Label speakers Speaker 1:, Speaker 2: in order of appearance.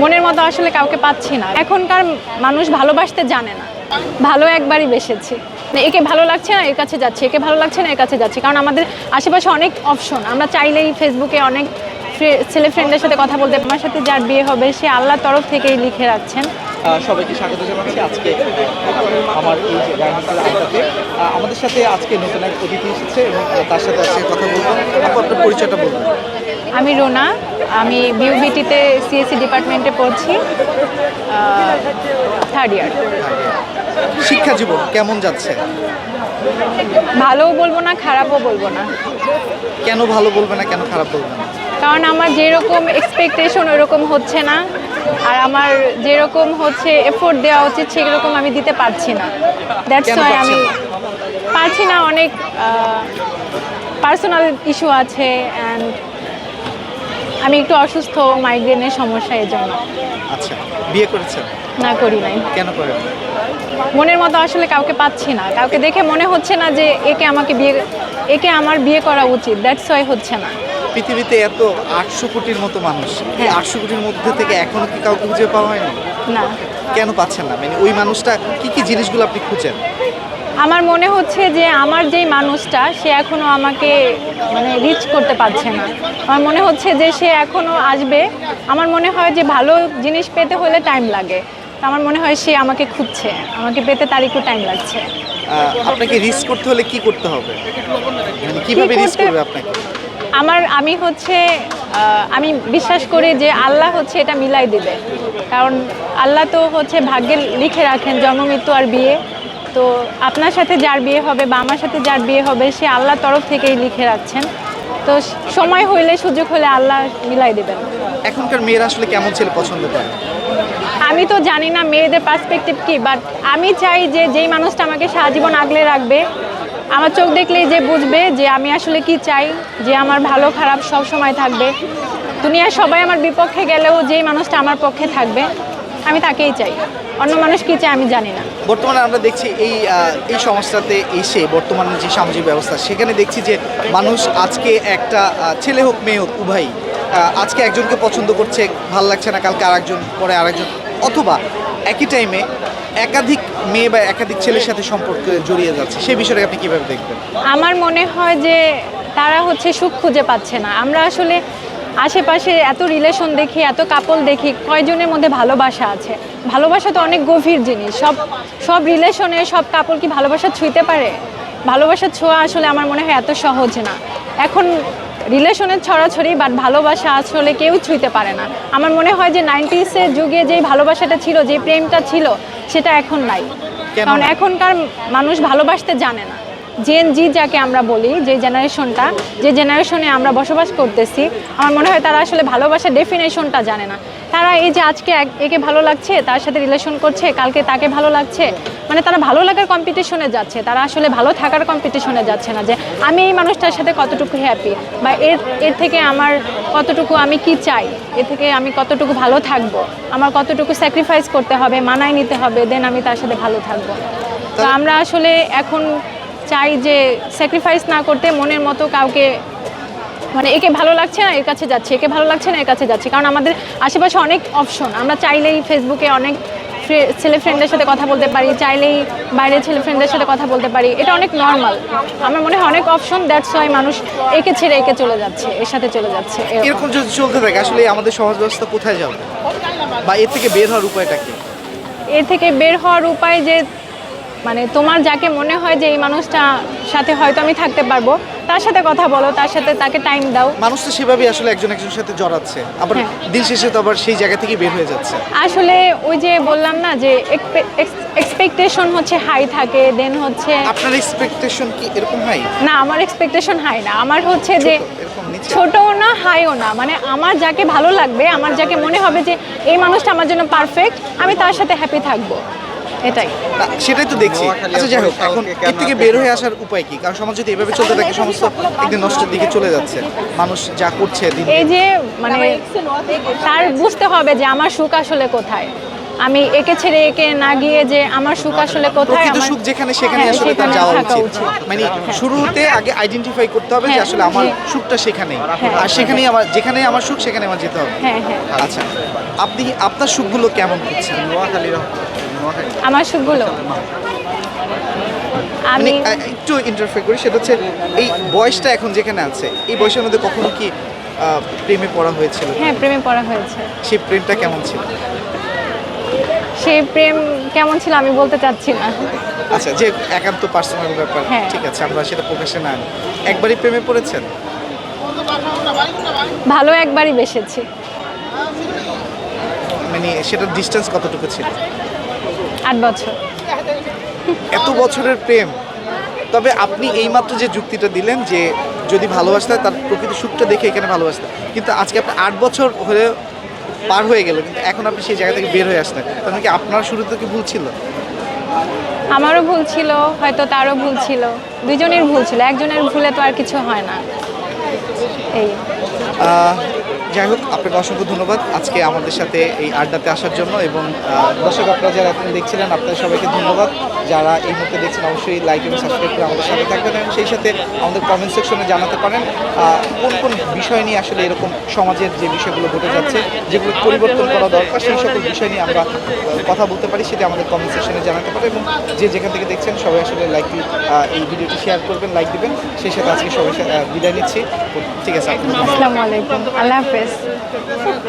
Speaker 1: মনের মতো আসলে কাউকে পাচ্ছি না। এখনকার মানুষ ভালোবাসতে জানে না। ভালো একবারই বেসেছি। মানে একে ভালো লাগছে না, এর কাছে যাচ্ছি। একে ভালো লাগছে না, এর কাছে যাচ্ছি। কারণ আমাদের আশেপাশে অনেক অপশন আমরা চাইলেই ফেসবুকে অনেক ছেলে ফ্রেন্ডের সাথে কথা বলতে আমার সাথে যার বিয়ে হবে, সে আল্লাহর তরফ থেকেই লিখে রাখছেন।
Speaker 2: সবাইকে স্বাগত জানাচ্ছি। আজকে আমার এই আড্ডাতে আমাদের সাথে আজকে নতুন এক অতিথি এসেছে এবং তার সাথে আজকে কথা বলব। আপনার পরিচয়টা বলবেন
Speaker 1: আমি রোনা আমি বিউবিটিতে সিএসসি ডিপার্টমেন্টে পড়ছি থার্ড ইয়ার
Speaker 2: শিক্ষা জীবন কেমন যাচ্ছে?
Speaker 1: ভালোও বলব না খারাপও বলব না।
Speaker 2: কেন ভালো বলবে না কেন খারাপ বলবে না?
Speaker 1: কারণ আমার যেরকম এক্সপেকটেশন ওরকম হচ্ছে না আর আমার যেরকম হচ্ছে এফোর্ট দেওয়া উচিত সেরকম আমি দিতে পারছি না। দ্যাটস ওয়াই আমি পারছি না অনেক পার্সোনাল ইস্যু আছে অ্যান্ড আমি একটু অসুস্থ মাইগ্রেনের সমস্যা এর জন্য।
Speaker 2: আচ্ছা বিয়ে করেছেন?
Speaker 1: না করি নাই।
Speaker 2: কেন করেন?
Speaker 1: মনের মতো আসলে কাউকে পাচ্ছি না। কাউকে দেখে মনে হচ্ছে না যে একে আমাকে বিয়ে একে আমার বিয়ে করা উচিত। দ্যাটস ওয়াই হচ্ছে না।
Speaker 2: পৃথিবীতে এত আটশো কোটির মতো মানুষ। এই
Speaker 1: হ্যাঁ।
Speaker 2: আটশো কোটির মধ্যে থেকে এখনও কি কাউকে খুঁজে পাওয়া হয়নি?
Speaker 1: না।
Speaker 2: কেন পাচ্ছেন না? মানে ওই মানুষটা কি কি জিনিসগুলো আপনি খুঁজেন?
Speaker 1: আমার মনে হচ্ছে যে আমার যেই মানুষটা সে এখনও আমাকে মানে রিচ করতে পারছে না। আমার মনে হচ্ছে যে সে এখনও আসবে। আমার মনে হয় যে ভালো জিনিস পেতে হলে টাইম লাগে। তো আমার মনে হয় সে আমাকে খুঁজছে। আমাকে পেতে তার একটু টাইম লাগছে।
Speaker 2: আপনাকে রিস্ক করতে হলে কি করতে হবে? মানে কীভাবে রিস্ক করবে আপনাকে?
Speaker 1: আমার আমি হচ্ছে আমি বিশ্বাস করি যে আল্লাহ হচ্ছে এটা মিলাই দিবে। কারণ আল্লাহ তো হচ্ছে ভাগ্যে লিখে রাখেন জন্ম মৃত্যু আর বিয়ে। তো আপনার সাথে যার বিয়ে হবে বা আমার সাথে যার বিয়ে হবে সে আল্লাহর তরফ থেকেই লিখে রাখছেন। তো সময় হইলে সুযোগ হলে আল্লাহ মিলাই দেবেন।
Speaker 2: এখনকার মেয়েরা আসলে কেমন ছেলে পছন্দ করে?
Speaker 1: আমি তো জানি না মেয়েদের পার্সপেক্টিভ কি বাট আমি চাই যে যেই মানুষটা আমাকে সারাজীবন আগলে রাখবে আমার চোখ দেখলেই যে বুঝবে যে আমি আসলে কি চাই যে আমার ভালো খারাপ সব সময় থাকবে। দুনিয়ার সবাই আমার বিপক্ষে গেলেও যেই মানুষটা আমার পক্ষে থাকবে আমি তাকেই চাই। অন্য মানুষ কি চায় আমি জানি না।
Speaker 2: বর্তমানে আমরা দেখছি এই এই সমাজটাতে এসে বর্তমানে যে সামাজিক ব্যবস্থা সেখানে দেখছি যে মানুষ আজকে একটা ছেলে হোক মেয়ে হোক উভয়ই আজকে একজনকে পছন্দ করছে ভালো লাগছে না কালকে আরেকজন পরে আরেকজন অথবা একই টাইমে একাধিক মেয়ে বা একাধিক ছেলের সাথে সম্পর্ক জড়িয়ে যাচ্ছে। সেই বিষয়টাকে আপনি কীভাবে দেখবেন?
Speaker 1: আমার মনে হয় যে তারা হচ্ছে সুখ খুঁজে পাচ্ছে না। আমরা আসলে আশেপাশে এত রিলেশন দেখি এত কাপল দেখি কয়জনের মধ্যে ভালোবাসা আছে? ভালোবাসা তো অনেক গভীর জিনিস। সব সব রিলেশনে সব কাপল কি ভালোবাসা ছুঁইতে পারে? ভালোবাসা ছোঁয়া আসলে আমার মনে হয় এত সহজ না। এখন রিলেশনের ছড়াছড়ি বাট ভালোবাসা আসলে কেউ ছুঁইতে পারে না। আমার মনে হয় যে নাইনটিসের যুগে যেই ভালোবাসাটা ছিল যে প্রেমটা ছিল সেটা এখন নাই। কারণ এখনকার মানুষ ভালোবাসতে জানে না। জেন জি যাকে আমরা বলি যে জেনারেশনটা যে জেনারেশনে আমরা বসবাস করতেছি আমার মনে হয় তারা আসলে ভালোবাসার ডেফিনেশনটা জানে না। তারা এই যে আজকে এক- একে ভালো লাগছে তার সাথে রিলেশন করছে কালকে তাকে ভালো লাগছে মানে তারা ভালো লাগার কম্পিটিশনে যাচ্ছে তারা আসলে ভালো থাকার কম্পিটিশনে যাচ্ছে না যে আমি এই মানুষটার সাথে কতটুকু হ্যাপি বা এর এর থেকে আমার কতটুকু আমি কি চাই এর থেকে আমি কতটুকু ভালো থাকব আমার কতটুকু স্যাক্রিফাইস করতে হবে মানায় নিতে হবে দেন আমি তার সাথে ভালো থাকব। তো আমরা আসলে এখন চাই যে স্যাক্রিফাইস না করতে মনের মতো কাউকে মানে একে ভালো লাগছে না এর কাছে যাচ্ছে একে ভালো লাগছে না এর কাছে যাচ্ছে। কারণ আমাদের আশেপাশে অনেক অপশন আমরা চাইলেই ফেসবুকে অনেক ছেলে ফ্রেন্ডের সাথে কথা বলতে পারি চাইলেই বাইরের ছেলে ফ্রেন্ডের সাথে কথা বলতে পারি। এটা অনেক নর্মাল আমার মনে হয় অনেক অপশন দ্যাটস ওয়াই মানুষ একে ছেড়ে একে চলে যাচ্ছে এর সাথে চলে যাচ্ছে এরকম।
Speaker 2: যদি চলতে থাকে আসলে আমাদের সমাজ ব্যবস্থা কোথায় যাবে? বা এর থেকে বের হওয়ার উপায়টা কি?
Speaker 1: এর থেকে বের হওয়ার উপায় যে মানে তোমার যাকে মনে হয় যে এই মানুষটা সাথে হয়তো আমি থাকতে পারব তার সাথে কথা বলো তার সাথে তাকে টাইম দাও।
Speaker 2: মানুষ তো সেভাবেই আসলে একজন একজনের সাথে জড়াচ্ছে। আবার
Speaker 1: হ্যাঁ।
Speaker 2: দিন শেষে তো আবার সেই জায়গা থেকে বের হয়ে যাচ্ছে।
Speaker 1: আসলে ওই যে বললাম না যে এক্সপেকটেশন হচ্ছে হাই থাকে দেন হচ্ছে
Speaker 2: আপনার এক্সপেকটেশন কি এরকম হয়
Speaker 1: না আমার এক্সপেকটেশন হাই না। আমার হচ্ছে যে ছোটও না হাইও না। মানে আমার যাকে ভালো লাগবে আমার যাকে মনে হবে যে এই মানুষটা আমার জন্য পারফেক্ট আমি তার সাথে হ্যাপি থাকব। এটাই।
Speaker 2: সেটাই তো দেখছি। আচ্ছা যাই হোক এখন এর থেকে বের হয়ে আসার উপায় কি? কারণ সমাজ যদি এভাবে চলতে থাকে সমস্ত একদিন নষ্টের দিকে চলে যাচ্ছে। মানুষ যা করছে
Speaker 1: এই যে মানে তার বুঝতে হবে যে আমার সুখ আসলে কোথায়। আমি একে ছেড়ে একে না গিয়ে যে আমার সুখ আসলে কোথায় আমার
Speaker 2: সুখ যেখানে সেখানে
Speaker 1: হ্যাঁ,
Speaker 2: আসলে তার যাওয়া উচিত। মানে শুরুতে আগে আইডেন্টিফাই করতে হবে যে
Speaker 1: হ্যাঁ,
Speaker 2: আসলে আমার সুখটা সেখানেই।
Speaker 1: হ্যাঁ।
Speaker 2: আর সেখানেই আমার যেখানে আমার সুখ সেখানে আমার যেতে হবে।
Speaker 1: হ্যাঁ হ্যাঁ।
Speaker 2: আচ্ছা আপনি আপনার সুখগুলো কেমন করছেন
Speaker 1: আমার সুখগুলো
Speaker 2: মানে
Speaker 1: আমি
Speaker 2: একটু ইন্টারফেয়ার করি সেটা হচ্ছে এই বয়সটা এখন যেখানে আছে এই বয়সের মধ্যে কখনো কি প্রেমে পড়া হয়েছিল?
Speaker 1: হ্যাঁ প্রেমে পড়া হয়েছে।
Speaker 2: সেই প্রেমটা কেমন ছিল?
Speaker 1: সেই প্রেম কেমন ছিল আমি বলতে চাচ্ছি না।
Speaker 2: আচ্ছা যে একান্ত পার্সোনাল ব্যাপার
Speaker 1: হ্যাঁ।
Speaker 2: ঠিক আছে আমরা সেটা প্রকাশে না আনি। একবারই প্রেমে পড়েছেন?
Speaker 1: ভালো একবারই বেসেছি।
Speaker 2: মানে সেটার ডিস্টেন্স কতটুকু ছিল?
Speaker 1: আট বছর।
Speaker 2: এত বছরের প্রেম। তবে আপনি এইমাত্র যে যুক্তিটা দিলেন যে যদি ভালোবাসতে তার প্রকৃত সুখটা দেখে এখানে ভালোবাসতে কিন্তু আজকে আপনি আট বছর হয়ে পার হয়ে গেল কিন্তু এখন আপনি সেই জায়গা থেকে বের হয়ে আসলেন। তার মানে কি আপনার শুরুতে কি ভুল ছিল?
Speaker 1: আমারও ভুল ছিল হয়তো তারও ভুল ছিল। দুজনের ভুল ছিল একজনের ভুলে তো আর কিছু হয় না। এই।
Speaker 2: যাই হোক, আপনাকে অসংখ্য ধন্যবাদ আজকে আমাদের সাথে এই আড্ডাতে আসার জন্য এবং দর্শক আপনারা যারা এখন দেখছিলেন, আপনাদের সবাইকে ধন্যবাদ। যারা এই মুহূর্তে দেখছেন, অবশ্যই লাইক এবং সাবস্ক্রাইব করে আমাদের সাথে থাকবেন এবং সেই সাথে আমাদের কমেন্ট সেকশনে জানাতে পারেন কোন কোন বিষয় নিয়ে আসলে এরকম সমাজের যে বিষয়গুলো ঘটে যাচ্ছে, যেগুলো পরিবর্তন করা দরকার, সেই সকল বিষয় নিয়ে আমরা কথা বলতে পারি, সেটা আমাদের কমেন্ট সেকশনে জানাতে পারে এবং যে যেখান থেকে দেখছেন, সবাই আসলে লাইক এই ভিডিওটি শেয়ার করবেন লাইক দিবেন। সেই সাথে আজকে সবাই বিদায় নিচ্ছি। ঠিক আছে
Speaker 1: আসসালামু আলাইকুম। আল্লাহ হাফেজ। guys.